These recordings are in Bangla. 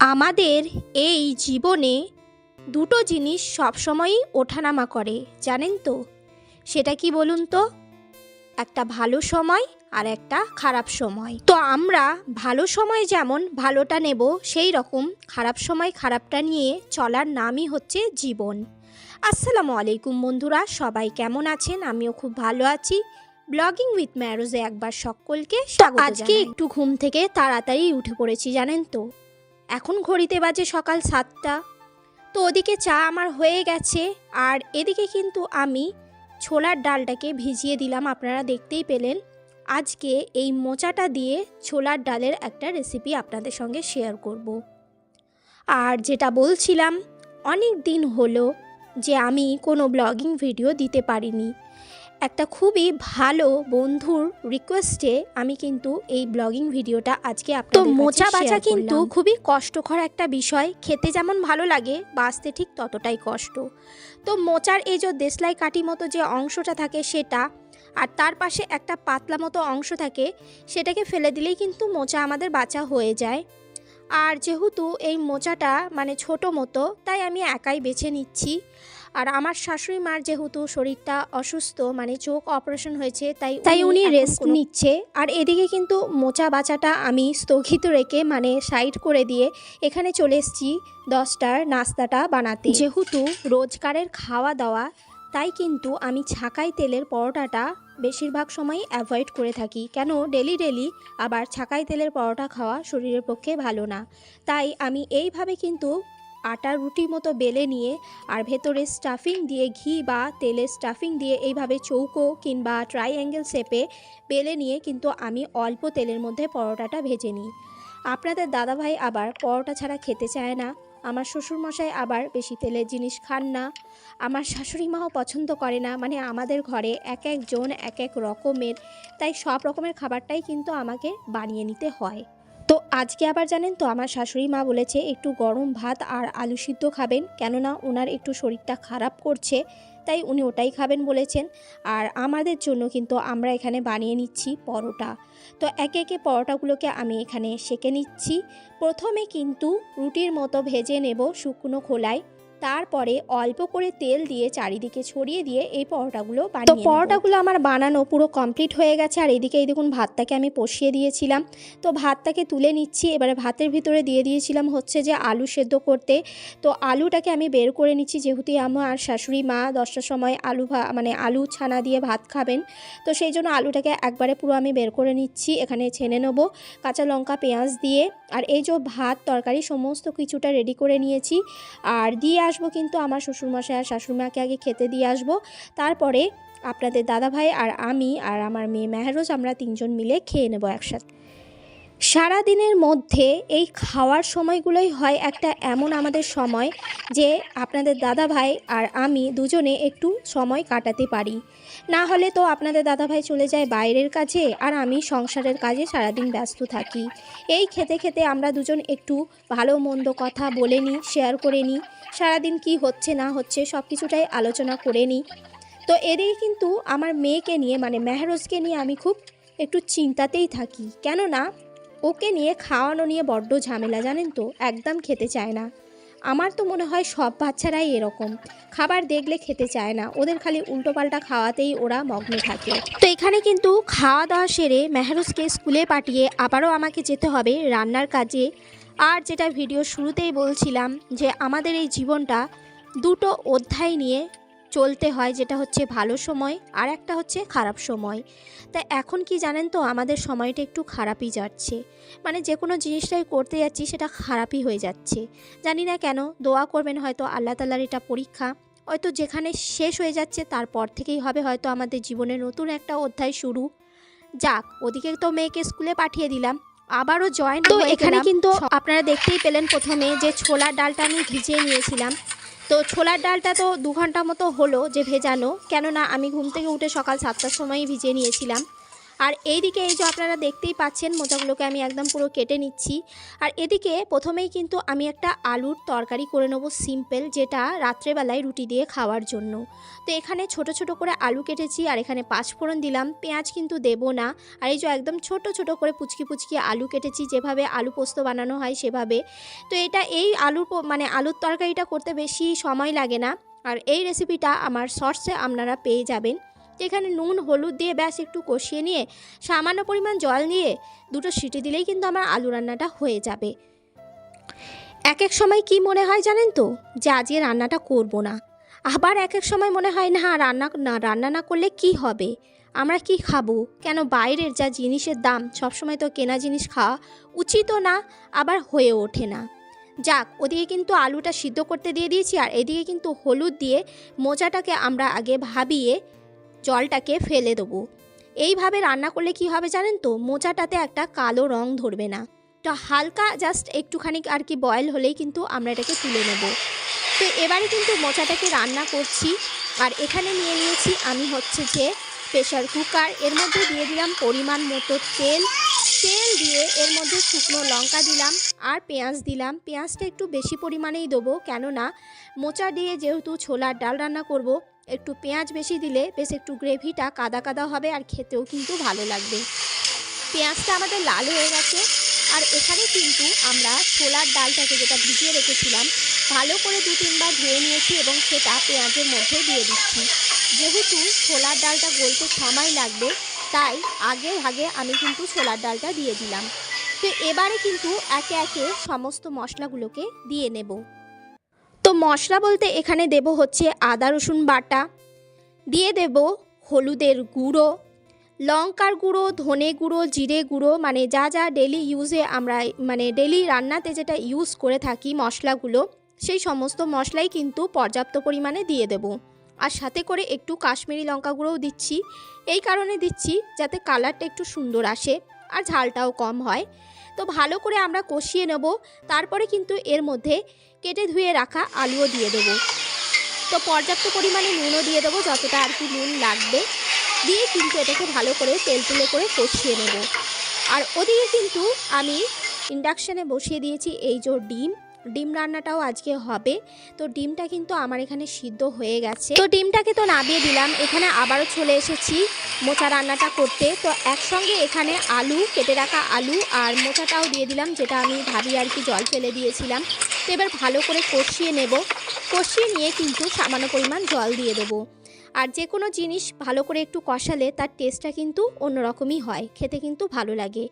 আমাদের এই জীবনে দুটো জিনিস সবসময়ই ওঠানামা করে জানেন তো? সেটা কি বলুন তো? একটা ভালো সময় আর একটা খারাপ সময়। তো আমরা ভালো সময় যেমন ভালোটা নেব সেই রকম খারাপ সময় খারাপটা নিয়ে চলার নামই হচ্ছে জীবন। আসসালামু আলাইকুম বন্ধুরা সবাই কেমন আছেন? আমিও খুব ভালো আছি। ব্লগিং উইথ ম্যারোজে একবার সকলকে আজকে একটু ঘুম থেকে তাড়াতাড়ি উঠে পড়েছি জানেন তো? এখন ঘড়িতে বাজে সকাল সাতটা। তো ওদিকে চা আমার হয়ে গেছে, আর এদিকে কিন্তু আমি ছোলার ডালটাকে ভিজিয়ে দিলাম, আপনারা দেখতেই পেলেন। আজকে এই মোচাটা দিয়ে ছোলার ডালের একটা রেসিপি আপনাদের সঙ্গে শেয়ার করব। আর যেটা বলছিলাম, অনেক দিন হলো যে আমি কোনো ব্লগিং ভিডিও দিতে পারিনি। একটা খুবই ভালো বন্ধুর রিকোয়েস্টে আমি কিন্তু এই ব্লগিং ভিডিওটা আজকে তো মোচা বাছা কিন্তু খুবই কষ্টকর একটা বিষয়। খেতে যেমন ভালো লাগে বাঁচতে ঠিক ততটাই কষ্ট। তো মোচার এই যে দেশলাই কাঠি মতো যে অংশটা থাকে সেটা আর তার পাশে একটা পাতলা মতো অংশ থাকে সেটাকে ফেলে দিলেই কিন্তু মোচা আমাদের বাঁচা হয়ে যায়। আর যেহেতু এই মোচাটা মানে ছোট মতো তাই আমি একাই বেছে নিচ্ছি। আর আমার শাশুড়ি মার যেহেতু শরীরটা অসুস্থ মানে চোখ অপারেশন হয়েছে তাই তাই উনি রেস্ট নিচ্ছে। আর এদিকে কিন্তু মোচা বাচাটা আমি স্থগিত রেখে মানে সাইড করে দিয়ে এখানে চলে এসেছি দশটার নাস্তাটা বানাতে। যেহেতু রোজকারের খাওয়া দাওয়া তাই কিন্তু আমি ছাকাই তেলের পরোটাটা বেশিরভাগ সময় অ্যাভয়েড করে থাকি। কেন? ডেলি ডেলি আবার ছাকাই তেলের পরোটা খাওয়া শরীরের পক্ষে ভালো না। তাই আমি এইভাবে কিন্তু আটার রুটি মতো বেলে নিয়ে আর ভেতরে স্টাফিং দিয়ে ঘি বা তেলের স্টাফিং দিয়ে এইভাবে চৌকো কিংবা ট্রাইঅ্যাঙ্গেল শেপে বেলে নিয়ে কিন্তু আমি অল্প তেলের মধ্যে পরোটাটা ভেজে নিই। আপনাদের দাদাভাই আবার পরোটা ছাড়া খেতে চায় না, আমার শ্বশুরমশাই আবার বেশি তেলের জিনিস খান না, আমার শাশুড়ি মাও পছন্দ করে না মানে আমাদের ঘরে এক একজন এক এক রকমের, তাই সব রকমের খাবারটাই কিন্তু আমাকে বানিয়ে নিতে হয়। তো আজকে আবার জানেন তো, আমার শাশুড়ি মা বলেছে, একটু গরম ভাত আর আলু সিদ্ধ খাবেন। কেননা ওনার একটু শরীরটা খারাপ করছে, তাই উনি ওটাই খাবেন বলেছেন। আর আমাদের জন্য কিন্তু আমরা এখানে বানিয়ে নিচ্ছি পরোটা। তো একে একে পরোটাগুলোকে আমি এখানে সেকে নিচ্ছি। প্রথমে কিন্তু রুটির মতো ভেজে নেব শুকনো খোলায়। তারপরে অল্প করে তেল দিয়ে চারিদিকে ছড়িয়ে দিয়ে এই পরোটাগুলো তো পরোটাগুলো আমার বানানো পুরো কমপ্লিট হয়ে গেছে আর এদিকে এই দেখুন ভাতটাকে আমি বসিয়ে দিয়েছিলাম। তো ভাতটাকে তুলে নিচ্ছি এবারে ভাতের ভিতরে দিয়ে দিয়েছিলাম হচ্ছে যে আলু সেদ্ধ করতে। তো আলুটাকে আমি বের করে নিচ্ছি যেহেতু আমার শাশুড়ি মা দশটার সময় আলু মানে আলু ছানা দিয়ে ভাত খাবেন। তো সেই জন্য আলুটাকে একবারে পুরো আমি বের করে নিচ্ছি এখানে ছেনে নেব কাঁচা লঙ্কা পেঁয়াজ দিয়ে। আর এই যে ভাত তরকারি সমস্ত কিছুটা রেডি করে নিয়েছি। আর দিয়ে আসব কিন্তু আমার শ্বশুরমশাই আর শাশুড়িমাকে আগে খেতে দিয়ে আসব। তারপরে আপনাদের দাদাভাই আর আমি আর আমার মেয়ে মেহরোজ আমরা তিনজন মিলে খেয়ে নেব একসাথে। সারা দিনের মধ্যে এই খাওয়ার সময়গুলোই হয় একটা এমন আমাদের সময় যে আপনাদের দাদাভাই আর আমি দুজনে একটু সময় কাটাতে পারি। না হলে তো আপনাদের দাদাভাই চলে যায় বাইরের কাজে আর আমি সংসারের কাজে সারাদিন ব্যস্ত থাকি। এই খেতে খেতে আমরা দুজন একটু ভালো মন্দ কথা বলে নিই শেয়ার করে নিই। সারাদিন কি হচ্ছে না হচ্ছে সব কিছুটাই আলোচনা করে নিই। তো এদিকে কিন্তু আমার মেয়েকে নিয়ে মানে মেহরোজকে নিয়ে আমি খুব একটু চিন্তাতেই থাকি। কেননা ওকে নিয়ে খাওয়ানো নিয়ে বড্ড ঝামেলা, জানেন তো? একদম খেতে চায় না। আমার তো মনে হয় সব বাচ্চারাই এরকম। খাবার দেখলে খেতে চায় না। ওদের খালি উল্টোপাল্টা খাওয়াতেই ওরা মগ্ন থাকে। তো এখানে কিন্তু খাওয়া দাওয়া সেরে মেহরুজকে স্কুলে পাঠিয়ে আবারও আমাকে যেতে হবে রান্নার কাজে। আর যেটা ভিডিও শুরুতেই বলছিলাম যে, আমাদের এই জীবনটা দুটো অধ্যায় নিয়ে চলতে হয় যেটা হচ্ছে ভালো সময় আর একটা হচ্ছে খারাপ সময়। তা এখন কি জানেন তো আমাদের সময়টা একটু খারাপই যাচ্ছে। মানে যে কোনো জিনিসটাই করতে যাচ্ছি সেটা খারাপই হয়ে যাচ্ছে। জানি না কেন দোয়া করবেন হয়তো আল্লাহ তালার এটা পরীক্ষা। হয়তো যেখানে শেষ হয়ে যাচ্ছে তারপর থেকেই হবে হয়তো আমাদের জীবনে নতুন একটা অধ্যায় শুরু। যাক ওদিকে তো মেয়েকে স্কুলে পাঠিয়ে দিলাম। আবারও জয়েন তো এখানে কিন্তু আপনারা দেখতেই পেলেন প্রথমে যে ছোলার ডালটা আমি ভিজিয়ে নিয়েছিলাম। তো ছোলার ডালটা তো দু ঘণ্টা মতো হলো যে ভেজানো। কেননা আমি ঘুম থেকে উঠে সকাল সাতটার সময়ই ভিজিয়ে নিয়েছিলাম। আর এইদিকে এই যে আপনারা দেখতেই পাচ্ছেন মোচাগুলোকে আমি একদম পুরো কেটে নিচ্ছি। আর এদিকে প্রথমেই কিন্তু আমি একটা আলুর তরকারি করে নেব সিম্পল, যেটা রাত্রেবেলায় রুটি দিয়ে খাওয়ার জন্য। তো এখানে ছোট ছোট করে আলু কেটেছি আর এখানে পাঁচফোড়ন দিলাম। পেঁয়াজ কিন্তু দেবো না। আর এই যে একদম ছোট ছোট করে পুচকি পুচকি আলু কেটেছি, যেভাবে আলু পোস্ত বানানো হয় সেভাবে। তো এটা এই আলুর মানে আলুর তরকারিটা করতে বেশি সময় লাগে না। আর এই রেসিপিটা আমার শর্টসে আপনারা পেয়ে যাবেন। এখানে নুন, হলুদ দিয়ে ব্যাস একটু কষিয়ে নিয়ে, সামান্য পরিমাণ জল নিয়ে দুটো সিটি দিলেই কিন্তু আমার আলু রান্নাটা হয়ে যাবে। এক এক সময় কি মনে হয় জানেন তো? যে আজকে রান্নাটা করব না। আবার এক এক সময় মনে হয়, না, রান্না না রান্না না করলে কি হবে? আমরা কি খাব? কেন বাইরের যা জিনিসের দাম, সবসময় তো কেনা জিনিস খাওয়া উচিতও না, আবার হয়ে ওঠে না। যাক, ওদিকে কিন্তু আলুটা সিদ্ধ করতে দিয়ে দিয়েছি, আর এদিকে কিন্তু হলুদ দিয়ে মোচাটাকে আমরা আগে ভাবিয়ে জলটাকে ফেলে দেবো। এইভাবে রান্না করলে কি হবে জানেন তো? মোচাটাতে একটা কালো রং ধরবে না। তো হালকা জাস্ট একটুখানি আর কি বয়েল হলেই কিন্তু আমরা এটাকে তুলে নেব। তো এবারে কিন্তু মোচাটাকে রান্না করছি। আর এখানে নিয়ে নিয়েছি আমি হচ্ছে যে প্রেশার কুকার এর মধ্যে দিয়ে দিলাম পরিমাণ মতো তেল। তেল দিয়ে এর মধ্যে শুকনো লঙ্কা দিলাম আর পেঁয়াজ দিলাম। পেঁয়াজটা একটু বেশি পরিমাণেই দেবো কেননা মোচা দিয়ে যেহেতু ছোলার ডাল রান্না করব একটু পেঁয়াজ বেশি দিলে বেশ একটু গ্রেভিটা কাদা কাদা হবে আর খেতেও কিন্তু ভালো লাগবে। পেঁয়াজটা আমাদের লাল হয়ে গেছে আর এখানে কিন্তু আমরা ছোলার ডালটাকে যেটা ভিজিয়ে রেখেছিলাম, ভালো করে দু তিনবার ধুয়ে নিয়েছি এবং সেটা পেঁয়াজের মধ্যে দিয়ে দিচ্ছি। যেহেতু ছোলার ডালটা গলতে সময় লাগবে, তাই আগে ভাগে আমি কিন্তু ছোলার ডালটা দিয়ে দিলাম। তো এবারে কিন্তু একে একে সমস্ত মশলাগুলোকে দিয়ে নেব। তো মশলা বলতে এখানে দেব হচ্ছে আদা রসুন বাটা, দিয়ে দেব হলুদের গুঁড়ো, লঙ্কার গুঁড়ো, ধনে গুঁড়ো, জিরে গুঁড়ো মানে যা যা ডেলি ইউজে আমরা মানে ডেলি রান্নাতে যেটা ইউজ করে থাকি মশলাগুলো, সেই সমস্ত মশলাই কিন্তু পর্যাপ্ত পরিমাণে দিয়ে দেব। আর সাথে করে একটু কাশ্মীরি লঙ্কা গুঁড়োও দিচ্ছি। এই কারণে দিচ্ছি যাতে কালারটা একটু সুন্দর আসে আর ঝালটাও কম হয়। তো ভালো করে আমরা কষিয়ে নেব। তারপরে কিন্তু এর মধ্যে কেটে ধুয়ে রাখা আলুও দিয়ে দেবো। তো পর্যাপ্ত পরিমাণে নুনও দিয়ে দেবো, যতটা আর কি নুন লাগবে। দিয়ে কিন্তু এটাকে ভালো করে তেল তুলে করে কষিয়ে নেব। আর ওদিকে কিন্তু আমি ইন্ডাকশানে বসিয়ে দিয়েছি এই যে ডিম। ডিম রান্নাটাও আজকে হবে। তো ডিমটা কিন্তু আমার এখানে সিদ্ধ হয়ে গেছে। তো ডিমটাকে তো নামিয়ে দিলাম, এখানে আবারও চলে এসেছি মোচা রান্নাটা করতে। তো একসঙ্গে এখানে আলু, কেটে রাখা আলু আর মোচাটাও দিয়ে দিলাম, যেটা আমি ভাবি আর কি জল ফেলে দিয়েছিলাম। তো এবার ভালো করে কষিয়ে নেব। কষিয়ে নিয়ে কিন্তু সামান্য পরিমাণ জল দিয়ে দেবো। আর যে কোনো জিনিস ভালো করে একটু কষালে তার টেস্টটা কিন্তু অন্যরকমই হয়। খেতে কিন্তু ভালো লাগে।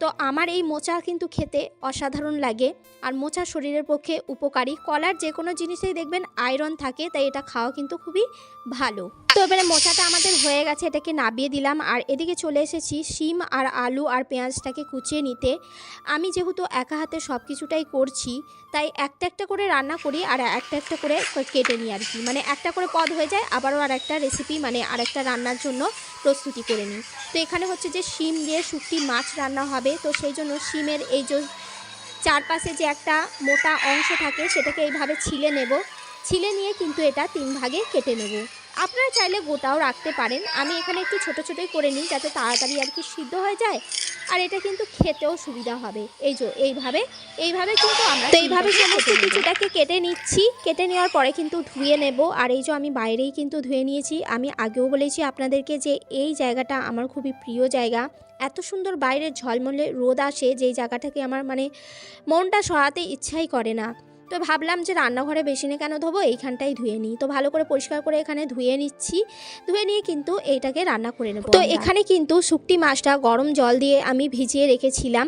তো আমার এই মোচা কিন্তু খেতে অসাধারণ লাগে। আর মোচা শরীরের পক্ষে উপকারী। কলার যে কোনো জিনিসেই দেখবেন আয়রন থাকে, তাই এটা খাওয়া কিন্তু খুবই ভালো। তো এবারে মোচাটা আমাদের হয়ে গেছে, এটাকে নাবিয়ে দিলাম। আর এদিকে চলে এসেছি শিম আর আলু আর পেঁয়াজটাকে কুচিয়ে নিতে। আমি যেহেতু একা হাতে সব কিছুটাই করছি, তাই একটা একটা করে রান্না করি আর একটা একটা করে কেটে নিই আর কি। মানে একটা করে পদ হয়ে যায়, আবারও আর একটা রেসিপি মানে আর একটা রান্নার জন্য প্রস্তুতি করে নিই। তো এখানে হচ্ছে যে শিম দিয়ে শুকটি মাছ রান্না হবে, তো সেই জন্য শিমের এই যে চারপাশে যে একটা মোটা অংশ থাকে, সেটাকে এইভাবে ছিলে নেব। ছিলে নিয়ে কিন্তু এটা তিন ভাগে কেটে নেব। আপনারা চাইলে গোটাও রাখতে পারেন। আমি এখানে একটু ছোট ছোটোই করে নিই যাতে তাড়াতাড়ি আর কি সিদ্ধ হয়ে যায়। আর এটা কিন্তু খেতেও সুবিধা হবে। এই যে এইভাবে এইভাবে কিন্তু আমরা তো এইভাবে সমস্ত কিছুটাকে কেটে নিচ্ছি। কেটে নেওয়ার পরে কিন্তু ধুয়ে নেব। আর এই যে আমি বাইরেই কিন্তু ধুয়ে নিয়েছি। আমি আগেও বলেছি আপনাদেরকে যে এই জায়গাটা আমার খুবই প্রিয় জায়গা। এত সুন্দর বাইরের ঝলমলে রোদ আসে যেই জায়গাটাকে আমার মানে মনটা সরাতে ইচ্ছাই করে না। তো ভাবলাম যে রান্নাঘরে বেসিনে কেন ধোবো? এইখানটাই ধুয়ে নিই। তো ভালো করে পরিষ্কার করে এখানে ধুয়ে নিচ্ছি। ধুয়ে নিয়ে কিন্তু এইটাকে রান্না করে নেব তো এখানে কিন্তু শুকটি মাছটা গরম জল দিয়ে আমি ভিজিয়ে রেখেছিলাম।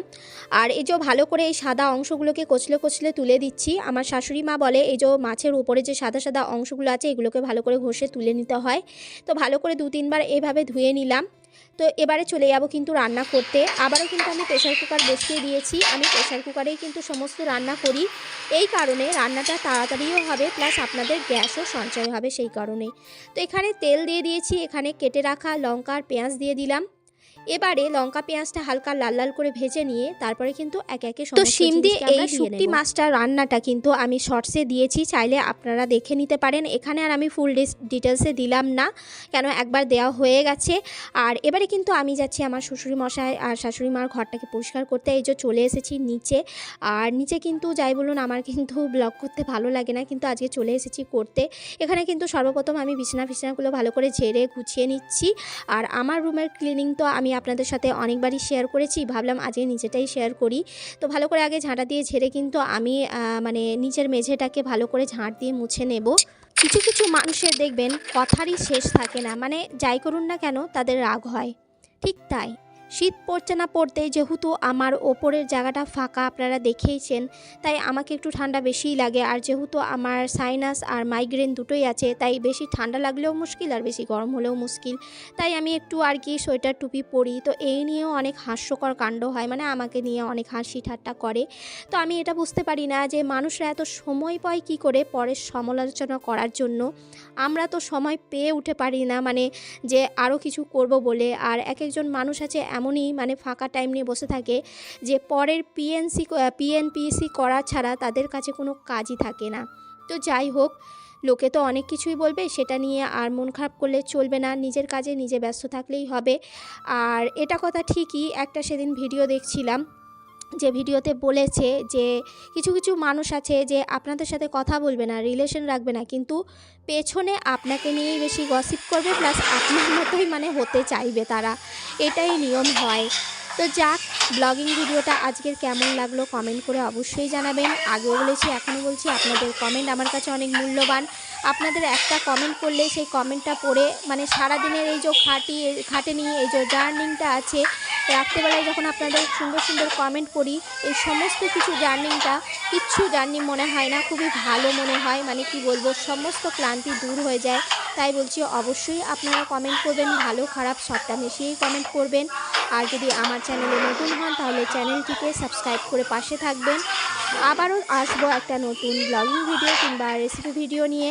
আর এই যে ভালো করে এই সাদা অংশগুলোকে কচলে কচলে তুলে দিচ্ছি। আমার শাশুড়ি মা বলে এই যে মাছের উপরে যে সাদা সাদা অংশগুলো আছে এগুলোকে ভালো করে ঘষে তুলে নিতে হয়। তো ভালো করে দু তিনবার এভাবে ধুয়ে নিলাম। তো এবারে চলে যাব কিন্তু রান্না করতে। আবারও কিন্তু আমি প্রেশার কুকার বসিয়ে দিয়েছি। আমি প্রেশার কুকারেই কিন্তু সমস্ত রান্না করি। এই কারণে রান্নাটা তাড়াতাড়িও হবে প্লাস আপনাদের গ্যাসও সঞ্চয় হবে সেই কারণে। তো এখানে তেল দিয়ে দিয়েছি, এখানে কেটে রাখা লঙ্কা আর পেঁয়াজ দিয়ে দিলাম। এবারে লঙ্কা পেঁয়াজটা হালকা লাল লাল করে ভেজে নিয়ে তারপরে কিন্তু একে একে তো শিম দিয়ে এই শুক্তি মাছটা রান্নাটা কিন্তু আমি শর্টসে দিয়েছি চাইলে আপনারা দেখে নিতে পারেন। এখানে আর আমি ফুল ডিটেলসে দিলাম না কেন একবার দেওয়া হয়ে গেছে। আর এবারে কিন্তু আমি যাচ্ছি আমার শ্বশুরি মশাই আর শাশুড়ি মার ঘরটাকে পরিষ্কার করতে। এই যে চলে এসেছি নিচে। আর নিচে কিন্তু যাই বলুন আমার কিন্তু ব্লগ করতে ভালো লাগে না কিন্তু আজকে চলে এসেছি করতে। এখানে কিন্তু সর্বপ্রথম আমি বিছানা ফিছানাগুলো ভালো করে ঝেড়ে গুছিয়ে নিচ্ছি। আর আমার রুমের ক্লিনিং তো আমি আপনাদের সাথে অনেকবারই শেয়ার করেছি। ভাবলাম আজকে নিচেটাই শেয়ার করি। তো ভালো করে আগে ঝাঁটা দিয়ে ঝেড়ে কিন্তু আমি মানে নিচের মেঝেটাকে ভালো করে ঝাঁট দিয়ে মুছে নেব। কিছু কিছু মানুষের দেখবেন কথারই শেষ থাকে না। মানে যাই করুন না কেন তাদের রাগ হয়। ঠিক তাই। শীত পড়ছে না পড়তে যেহেতু আমার ওপরের জায়গাটা ফাঁকা, আপনারা দেখেইছেন, তাই আমাকে একটু ঠান্ডা বেশিই লাগে। আর যেহেতু আমার সাইনাস আর মাইগ্রেন দুটোই আছে, তাই বেশি ঠান্ডা লাগলেও মুশকিল আর বেশি গরম হলেও মুশকিল। তাই আমি একটু আর কি সোয়েটার, টুপি পরি। তো এই নিয়েও অনেক হাস্যকর কাণ্ড হয় মানে আমাকে নিয়ে অনেক হাসি ঠাট্টা করে। তো আমি এটা বুঝতে পারি না যে মানুষরা এত সময় পায় কি করে পরের সমালোচনা করার জন্য। আমরা তো সময় পেয়ে উঠে পারি না মানে যে আরও কিছু করব বলে। আর এক একজন মানুষ আছে এমনই মানে ফাঁকা টাইম নিয়ে বসে থাকে যে পরের পিএনসি পিএনপিএসি করা ছাড়া তাদের কাছে কোনো কাজই থাকে না। তো যাই হোক, লোকে তো অনেক কিছুই বলবে, সেটা নিয়ে আর মন খারাপ করলে চলবে না, নিজের কাজে নিজে ব্যস্ত থাকলেই হবে। আর এটা কথা ঠিকই, একটা সেদিন ভিডিও দেখছিলাম। যে ভিডিওতে বলেছে যে কিছু কিছু মানুষ আছে যে আপনাদের সাথে কথা বলবে না রিলেশন রাখবে না, কিন্তু পেছনে আপনাকে নিয়েই বেশি গসিপ করবে প্লাস আপনার মতোই মানে হতে চাইবে তারা। এটাই নিয়ম হয়। তো যাক ব্লগিং ভিডিওটা আজকের কেমন লাগল কমেন্ট করে অবশ্যই জানাবেন। আগেও বলেছি, এখনও বলছি, আপনাদের কমেন্ট আমার কাছে অনেক মূল্যবান। আপনাদের একটা কমেন্ট করলে সেই কমেন্টটা পড়ে মানে সারাদিনের এই যে খাটি, খাটে নিয়ে এই যে জার্নিংটা আছে, রাত্রেবেলায় যখন আপনাদের সুন্দর সুন্দর কমেন্ট পড়ি এই সমস্ত কিছু জার্নিংটা কিচ্ছু জার্নি মনে হয় না, খুবই ভালো মনে হয় মানে কি বলব, সমস্ত ক্লান্তি দূর হয়ে যায়। তাই বলছি অবশ্যই আপনারা কমেন্ট করবেন, ভালো খারাপ সবটা মিশিয়েই কমেন্ট করবেন। আর যদি আমার চ্যানেলে নতুন হন, তাহলে চ্যানেলটিকে সাবস্ক্রাইব করে পাশে থাকবেন। আবারও আসব একটা নতুন ব্লগিং ভিডিও কিংবা রেসিপি ভিডিও নিয়ে।